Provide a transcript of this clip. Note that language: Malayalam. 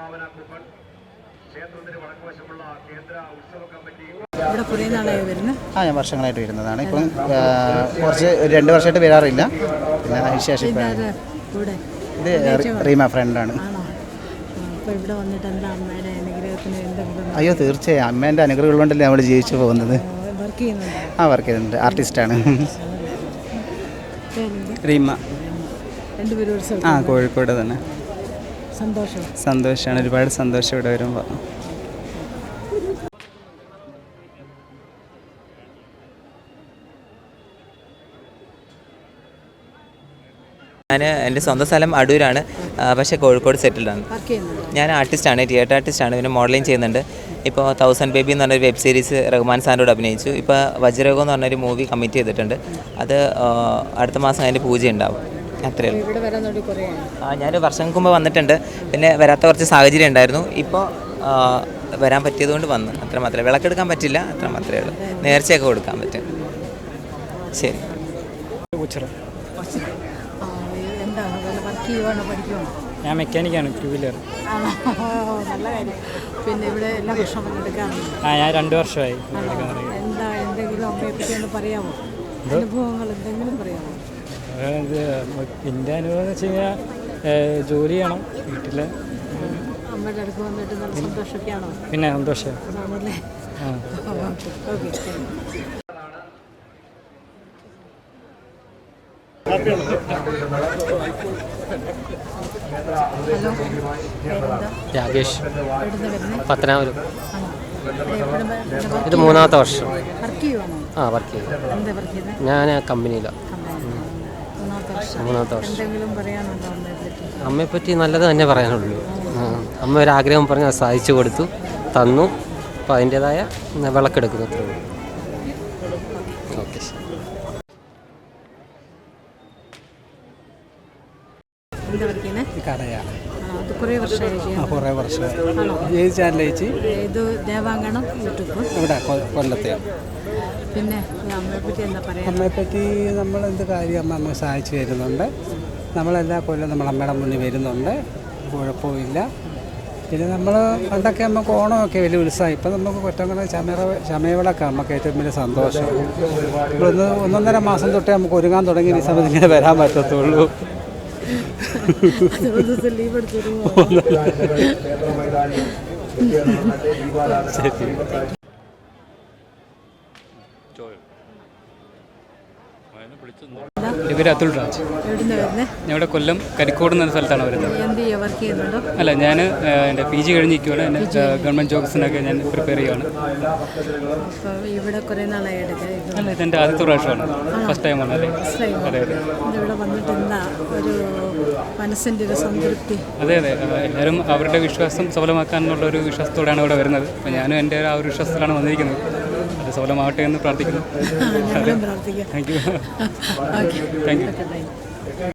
സംഭാവന കൂപ്പൺ ക്ഷേത്രത്തിന് വടക്കുവശമുള്ള കേന്ദ്ര ഉത്സവ കമ്മിറ്റി. ഇവിടെ നാളായി വരുന്നത് ആ ഞാൻ വർഷങ്ങളായിട്ട് വരുന്നതാണ്. ഇപ്പം കുറച്ച് രണ്ട് വർഷമായിട്ട് വരാറില്ല. പിന്നെ വിശേഷം ഇത് റീമ ഫ്രണ്ടാണ്. അയ്യോ തീർച്ചയായും. അമ്മേന്റെ അനുഗ്രഹങ്ങൾ കൊണ്ടല്ലേ നമ്മൾ ജീവിച്ചു പോകുന്നത്. വർക്ക് ചെയ്യുന്നുണ്ടോ? ആ വർക്ക് ചെയ്യുന്നുണ്ട്. ആർട്ടിസ്റ്റാണ്? റീമ. ആ കോഴിക്കോട് തന്നെ. സന്തോഷം. സന്തോഷമാണ് ഒരുപാട് സന്തോഷം ഇവിടെ വരുമ്പോൾ ഞാൻ എന്റെ സ്വന്തം സ്ഥലം അടൂരാണ്. പക്ഷേ കോഴിക്കോട് സെറ്റിൽഡാണ്. ഞാൻ ആർട്ടിസ്റ്റാണ് തിയേറ്റർ ആർട്ടിസ്റ്റാണ്. പിന്നെ മോഡലിംഗ് ചെയ്യുന്നുണ്ട്. ഇപ്പോൾ തൗസൻഡ് ബേബി എന്ന് പറഞ്ഞൊരു വെബ് സീരീസ് റഹ്മാൻ സാറിനോട് അഭിനയിച്ചു. ഇപ്പോൾ വജ്രയോഗം എന്ന് പറഞ്ഞൊരു മൂവി കമ്മിറ്റ് ചെയ്തിട്ടുണ്ട്. അത് അടുത്ത മാസം അതിന്റെ പൂജ ഉണ്ടാവും അത്രയേ ഉള്ളൂ. ഞാൻ വർഷങ്ങൾക്ക് മുമ്പ് വന്നിട്ടുണ്ട്. പിന്നെ വരാത്ത കുറച്ച് സാഹചര്യം ഉണ്ടായിരുന്നു. ഇപ്പോൾ വരാൻ പറ്റിയതുകൊണ്ട് വന്നു. അത്ര മാത്രമേ വിളക്കെടുക്കാൻ പറ്റില്ല. അത്ര മാത്രമേ ഉള്ളൂ. നേർച്ചയൊക്കെ കൊടുക്കാൻ പറ്റും. ശരി. ഞാൻ മെക്കാനിക്കാണ് ടൂ വീലർ നല്ല കാര്യം. പിന്നെ ഇവിടെ എല്ലാ വർഷവും വന്നെടുക്കാറുണ്ട് ആ ഞാൻ രണ്ട് വർഷമായി എന്താ? എന്തെങ്കിലും അമ്മയെ പറ്റി ഒന്ന് പറയാമോ? അനുഭവങ്ങൾ എന്തെങ്കിലും പറയാമോ? എന്റെ അനുഭവം എന്ന് വെച്ച് കഴിഞ്ഞാൽ ജോലി ചെയ്യണം വീട്ടിൽ അമ്മയുടെ അടുത്ത് വന്നിട്ട് നല്ല സന്തോഷമൊക്കെയാണോ? പിന്നെ സന്തോഷം. ആണല്ലേ രാകേഷ്. പത്തനാപുരം. ഇത് മൂന്നാമത്തെ വർഷം. ആ വർക്ക് ചെയ്തു ഞാൻ കമ്പനിയിലാണ് മൂന്നാമത്തെ വർഷം. അമ്മയെ പറ്റി? അമ്മയെപ്പറ്റി നല്ലത് തന്നെ പറയാനുള്ളൂ. അമ്മ ഒരു ആഗ്രഹം പറഞ്ഞ് അത് സാധിച്ചു കൊടുത്തു തന്നു അപ്പോൾ അതിന്റേതായ വിളക്കെടുക്കുന്നു അത്രേ ഉള്ളൂ. ഓക്കെ ശരി. കടയാണ്. കുറേ വർഷമായി ഏത് ചാനൽ ചേച്ചി? ഇത് ദേവാങ്കണം യൂട്യൂബ്. ഇവിടെ കൊല്ലത്തെയാണ് പിന്നെ അമ്മയെപ്പറ്റി അമ്മയെ പറ്റി എന്താ പറയുക അമ്മയെപ്പറ്റി നമ്മൾ എന്ത് കാര്യം അമ്മ അമ്മ സഹായിച്ചു തരുന്നുണ്ട് നമ്മളെല്ലാ കൊല്ലം നമ്മൾ അമ്മയുടെ മുന്നിൽ വരുന്നുണ്ട്. കുഴപ്പമില്ല. പിന്നെ നമ്മൾ പണ്ടൊക്കെ നമുക്ക് ഓണമൊക്കെ വലിയ ഉത്സാഹം. ഇപ്പം നമുക്ക് കൊറ്റങ്ങളെ ചമയറ ചമയവിളൊക്കെ നമുക്ക് ഏറ്റവും വലിയ സന്തോഷം. ഒന്ന് ഒന്നൊന്നര മാസം തൊട്ടേ നമുക്ക് ഒരുങ്ങാൻ തുടങ്ങി ഈ സമയത്ത് ഇങ്ങനെ വരാൻ പറ്റത്തുള്ളൂ. അത് ഒരു ദിവസം ലീവ് ഇവർ അതുൽ രാജ്. ഞങ്ങളുടെ ഇവിടെ കൊല്ലം കരിക്കോട് എന്ന സ്ഥലത്താണ് വരുന്നത്. അല്ല ഞാൻ എന്റെ പി ജി കഴിഞ്ഞിരിക്കുകയാണ് എന്റെ ഗവൺമെന്റ് ജോബ്സിനൊക്കെ ഞാൻ പ്രിപ്പയർ ചെയ്യുകയാണ് അല്ല ഇതെന്റെ ആദ്യത്തെ പ്രാവശ്യമാണ്. ഫസ്റ്റ് ടൈം മനസ്സിലായോ? അതെ. അതെ ഒരു മനസ്സിന്റെ ഒരു സംതൃപ്തി? അതെ അതെ. എല്ലാവരും അവരുടെ വിശ്വാസം സഫലമാക്കാനുള്ള ഒരു വിശ്വാസത്തോടെയാണ് ഇവിടെ വരുന്നത്. അപ്പോൾ ഞാനും എന്റെ ആ ഒരു വിശ്വാസത്തിലാണ് വന്നിരിക്കുന്നത്. അത്. സഫലമാവട്ടെ എന്ന് പ്രാർത്ഥിക്കുന്നു താങ്ക് യു താങ്ക് യു